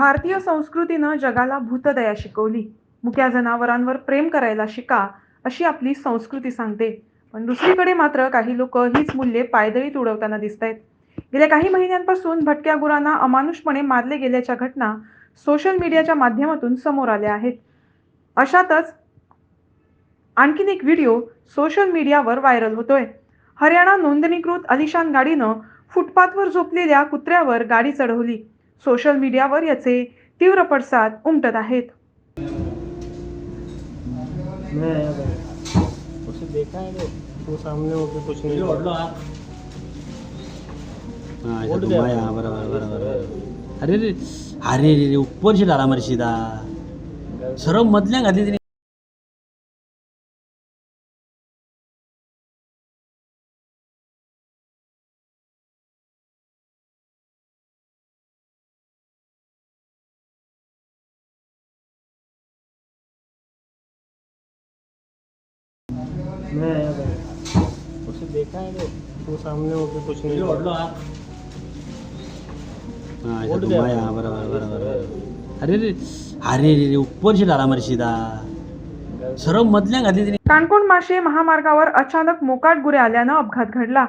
भारतीय संस्कृतीनं जगाला भूतदया शिकवली. मुक्या जनावरांवर प्रेम करायला शिका अशी आपली संस्कृती सांगते. पण दुसरीकडे मात्र काही लोक हीच मूल्ये पायदळीत उडवताना दिसत आहेत गेल्या काही महिन्यांपासून भटक्या गुरांना अमानुषपणे मारले गेल्याच्या घटना सोशल मीडियाच्या माध्यमातून समोर आल्या आहेत. अशातच आणखीन एक व्हिडिओ सोशल मीडियावर व्हायरल होतोय. हरियाणा नोंदणीकृत अलिशान गाडीनं फुटपाथवर झोपलेल्या कुत्र्यावर गाडी चढवली. सोशल मीडियावर याचे तीव्र पडसाद उमटत आहेत. मैं आया था उसे देखा है तो वो सामने होके कुछ मैं आया था। उसे देखा है तो वो सामने होके कुछ नहीं बोला हा, इथं ओढ तुम्हा द्या. या, बरोबर बरोबर बरोबर। अरे रे अरे रे रे उपरशी आला मरशिदा। सर्व मधल्या घातली तिने काणकोण माशे महामार्गावर अचानक मोकाट गुरे आल्यानं अपघात घडला.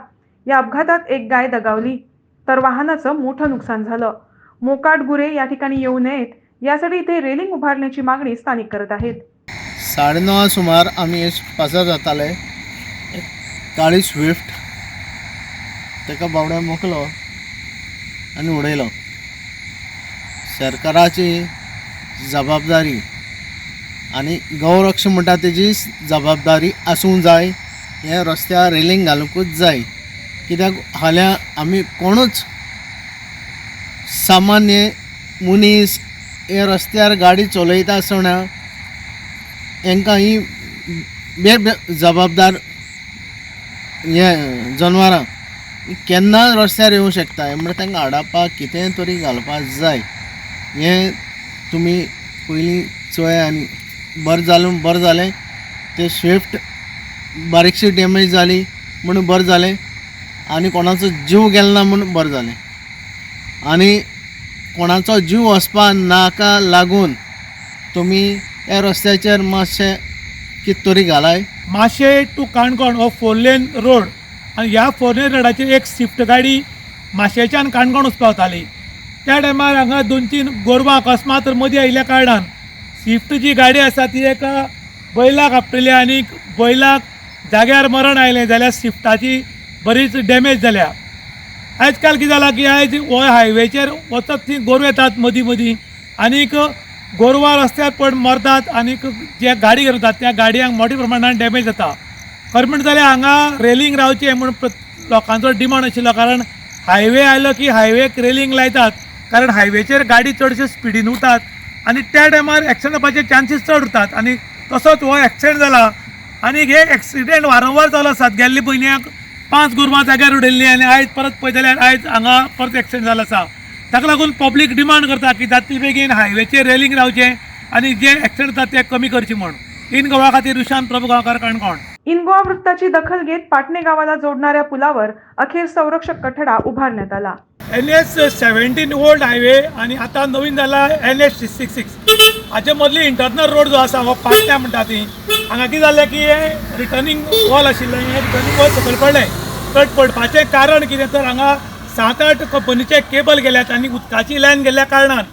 या अपघातात एक गाय दगावली. तर वाहनाचं मोठं नुकसान झालं. मोकाट गुरे या ठिकाणी येऊ नयेत. यासाठी इथे रेलिंग उभारण्याची मागणी स्थानिक करत आहेत. साडे नवा सुमार आमी पासर जाताले एक काळी स्विफ्ट ताका बावड्या मोकलो आनी उडयलो. सरकाराची जबाबदारी आनी गौरक्ष म्हणटा तेजी जबाबदारी आसूंक जाय हे रस्त्यार रेलिंग घालूंकूच जाय. कित्याक हाल्या आमी कोणूच सामान्य मनीस हे रस्त्यार गाडी चलयता आसतना हांकां ही बे बे- जबाबदार हे जनवरां केन्ना रस्त्यार येवं शकता म्हणल्यार तांकां हाडपाक कितेंय तरी घालपाक जाय. हें तुमी पयलीं चोय आनी बरें जालें बरें जालें ते स्विफ्ट बारीकशी डॅमेज जाली म्हणून बरें जालें आनी कोणाचो जीव गेलो ना म्हणून बरें जालें आनी कोणाचो जीव वचपा नाका लागून तुमी ह्या रस्त्याचेर मातशें कित तरी घालाय माशे टू काणकोण हो फोर लेन रोड. आनी ह्या फोर लेन रोडाचेर एक स्विफ्ट गाडी माशेच्यान काणकोण वचपावताली त्या टायमार हांगा दोन तीन गोरवां अकस्मात मदीं आयिल्ल्या कारणान स्विफ्ट जी गाडी आसा ती एका बैलाक आपटली आनी बैलाक जाग्यार मरण आयलें जाल्यार स्विफ्टाची बरीच डॅमेज जाल्या. आयज काल कितें जालां की आयज हो हायवेचेर वचत ती गोरवां येतात मदीं मदीं. आनीक गोरवां रस्त्यार पड मरतात आनीक जे गाडी करतात त्या गाडयांक मोठ्या प्रमाणान डॅमेज जाता खरें म्हणटा जाल्यार हांगा रेलिंग रावचें म्हूण लोकांचो डिमांड आशिल्लो कारण हायवे आयलो की हायवेक रेलिंग लायतात. कारण हायवेचेर गाडी चडशे स्पिडीन उरतात आनी त्या टायमार एक्सिडंट जावपाचे चान्सीस चड उरतात आनी तसोच हो एक्सिडंट जाला आनी हे एक्सिडेंट वारंवार चालू आसात गेल्ले म्हयन्याक पांच गोरवां जाग्यार उडयल्लीं आनी आयज परत पळयत जाल्यार आयज हांगा परत एक्सिडंट जालो आसा ताका लागून पब्लीक डिमांड करता की जातले बेगीन हायवेचेर रेलिंग रावचें आनी जे एक्सिडंट जातात ते कमी करचे म्हण. इन गोवा खातीर रुशांत प्रभू गांवकार काणकोण. इनगोवा वृत्ताची दखल घेत पाटणे गावाला जोडणाऱ्या पुलावर अखेर संरक्षक कठडा उभारण्यात आला. N S seventeen old highway आणि आता नवीन जाला एन एस सिक्स सिक्स हाचे मदली इंटरनल रोड जो आसा हो पाटण्या म्हणटा ती. हांगा कितें जालें की हे रिटर्निंग वॉल आशिल्लें हे रिटर्निंग वॉल सकयल पडलें कट पडपाचें कारण कितें तर हांगा सात आठ कंपनीचे केबल गेल्यात आनी उदकाची लायन गेल्ल्या कारणान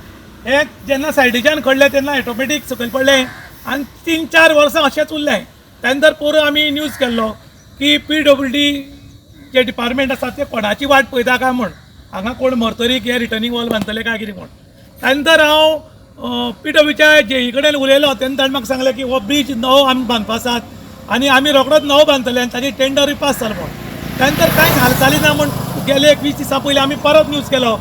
हे जेन्ना सायडीच्यान घडलें तेन्ना ऑटोमॅटीक सकयल पडलें आनी तीन चार वर्सां अशेंच उरलें त्यानंतर पळोवन आमी न्यूज केल्लो की पी डब्ल्यू डी जे डिपार्टमेंट आसा ते कोणाची वाट पळयता काय म्हण. हांगा कोण मरतरी हे रिटर्निंग वॉल बांदतले काय कितें म्हण. त्यानंतर हांव पी डब्ल्यूच्या जेई कडेन उलयलो तेन्ना ताणें म्हाका सांगलें की हो ब्रीज नवो आमी बांदपा आसात आनी आमी रोखडोच नवो बांदतले आनी ताची टेंडरूय पास जालो म्हण. त्यानंतर कांय हालचाली ना म्हण. गेले एक वीस दिसां पयलीं आमी परत न्यूज केलो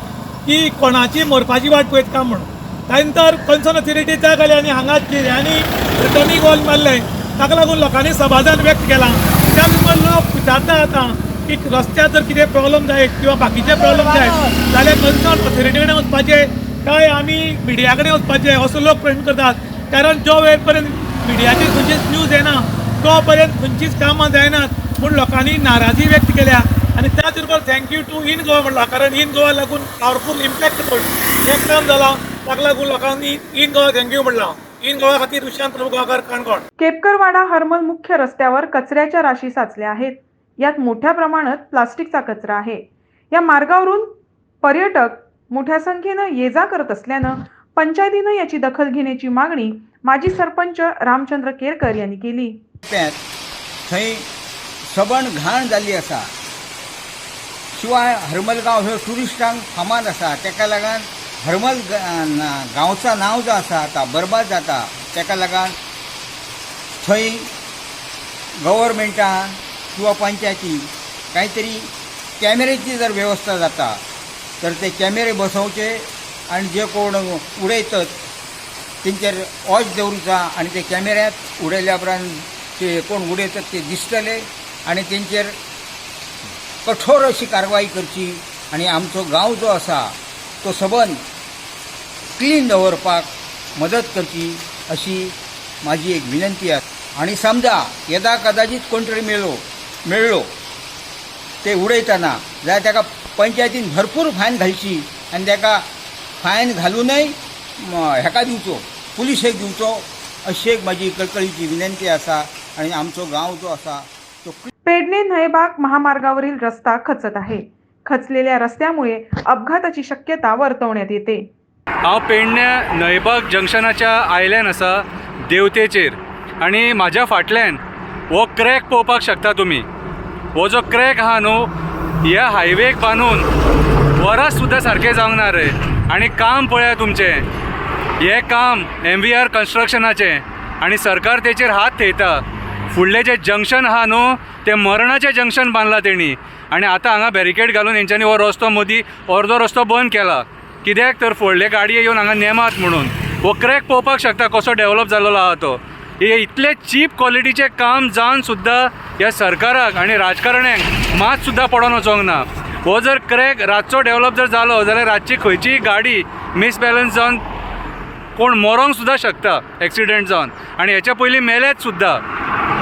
की कोणाची मरपाची वाट पळयत काय म्हण त्यानंतर कन्सर्न ऑथॉरिटी त्या गेले आनी हांगा चिऱ्यांनी रिटर्निंग वॉल मारलें ताका लागून लोकांनी समाधान व्यक्त केलां. त्या मुखार लोक विचारता आतां की रस्त्यार जर कितें प्रॉब्लम जायत किंवा बाकीचे प्रॉब्लम जायत जाल्यार कन्सर्न ऑथॉरिटी कडेन वचपाचें काय आमी मिडिया कडेन वचपाचें असो लोक प्रश्न करतात. कारण जो वेळ पर्यंत मिडियाची खंयचीच न्यूज येना तो पर्यंत खंयचीच कामां जायनात. म्हूण लोकांनी नाराजी व्यक्त केल्या. आनी त्याच बरोबर थँक्यू टू इन गोवा म्हणला कारण इन गोवा लागून पावरफूल इम्पॅक्ट पड हे काम जाला ताका लागून लोकांनी इन गोवा थँक्यू म्हणला इन गोवा खातीर प्रभू गांवकार काणकोण. केपकरवाडा हरमल मुख्य रस्त्यावर कचऱ्याच्या राशी साचल्या आहेत. यात मोठ्या प्रमाणात प्लास्टिकचा कचरा आहे. या मार्गावरून पर्यटक मोठ्या संख्येनं ये जा करत असल्यानं पंचायतीनं याची दखल घेण्याची मागणी माजी सरपंच रामचंद्र केरकर यांनी केली. थंय सबण घाण जाल्ली आसा शिवाय हरमलगांव ह्यो ट्युरिस्टांक फामाद आसा तेका लागून हरमल ग- गांवचा नांव जो आसा आतां बरबाद जाता. तेका लागून थंय गव्हर्मेंटान किंवा पंचायती कांय कॅमेऱ्याची जर वेवस्था जाता तर ते कॅमेरे बसवचे आनी जे कोण उडयतात तेंचेर वॉच दवरूचा आनी ते कॅमेऱ्यात उडयल्या उपरांत ते कोण उडयतात ते दिसतले आनी तेंचेर कठोर अशी कारवाई करची आनी आमचो गांव जो आसा तो सबंद क्लीन दवरपाक मदत करची अशी माझी एक विनंती आहे. आणि समजा यदा कदाचित कोण तरी मेळ्ळो मेळ्ळो ते उडयतना जाल्यार ताका पंचायतीन भरपूर फायन घालची आनी ताका फायन घालूनय हेका दिवचो पुलिशेक दिवचो अशी एक म्हजी कळकळीची विनंती आसा आनी आमचो गांव जो आसा तो पुणे नयबाग महामार्गावरील रस्ता खचत आहे. खचलेल्या रस्त्यामुळे अपघाताची शक्यता वर्तवण्यात येते. हांव पेडण्या नयबाग जंक्शनाच्या आयल्यान आसा देवतेचेर आनी म्हाज्या फाटल्यान हो क्रॅक पळोवपाक शकता तुमी हो जो क्रॅक आहा न्हू ह्या हायवेक बांदून वरां सुद्दां सारकें जावंक ना रे. आनी काम पळया तुमचें. हें काम एम व्ही आर कन्स्ट्रक्शनाचें आनी सरकार तेचेर हात थेयता. फुडलें जें जंक्शन आहा न्हू तें मरणाचें जंक्शन बांदलां तेणी आनी आतां हांगा बॅरिकेड घालून हेंच्यांनी हो रस्तो मदीं अर्दो रस्तो बंद केला. कित्याक तर फुडले गाडये येवन हांगा नेमात म्हणून. हो क्रॅक पळोवपाक शकता कसो डेवलप जाल्लो आहा तो. हे इतले चीप क्वॉलिटीचें काम जावन सुद्दां ह्या सरकाराक आनी राजकारण्यांक मात सुद्दां पडोन वचोंक ना. हो जर क्रॅक रातचो डेवलप जर जालो जाल्यार रातची खंयचीय गाडी मिसबॅलन्स जावन कोण मरोंक सुद्दां शकता एक्सिडेंट जावन. आनी हेच्या पयलीं मेलेत सुद्दां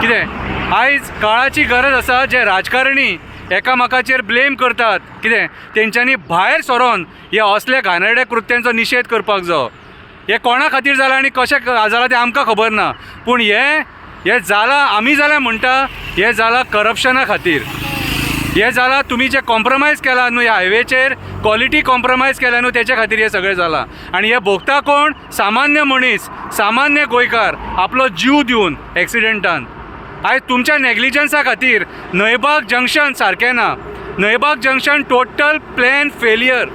कितें? आयज काळाची गरज आसा जे राजकारणी एकामेकाचेर ब्लेम करतात. कितें? तेंच्यांनी भायर सरोन हे असले घाणेरड्या कृत्यांचो निशेध करपाक जाय हे कोणा खातीर जालां आनी कशें जालां तें आमकां खबर ना. पूण हें हें जालां आमी जाल्यार म्हणटा हें जालां करप्शना खातीर. हें जालां तुमी जें कॉम्प्रमायज केला न्हू ह्या हायवेचेर क्वॉलिटी कॉम्प्रमायज केल्या न्हू तेच्या खातीर हें सगळें जालां आनी हें भोगता कोण? सामान्य मनीस सामान्य गोंयकार आपलो जीव दिवन एक्सिडेंटान आयज तुमच्या नेग्लिजन्सा खातीर नयबाग जंक्शन सारकें ना. Naibag junction total plan failure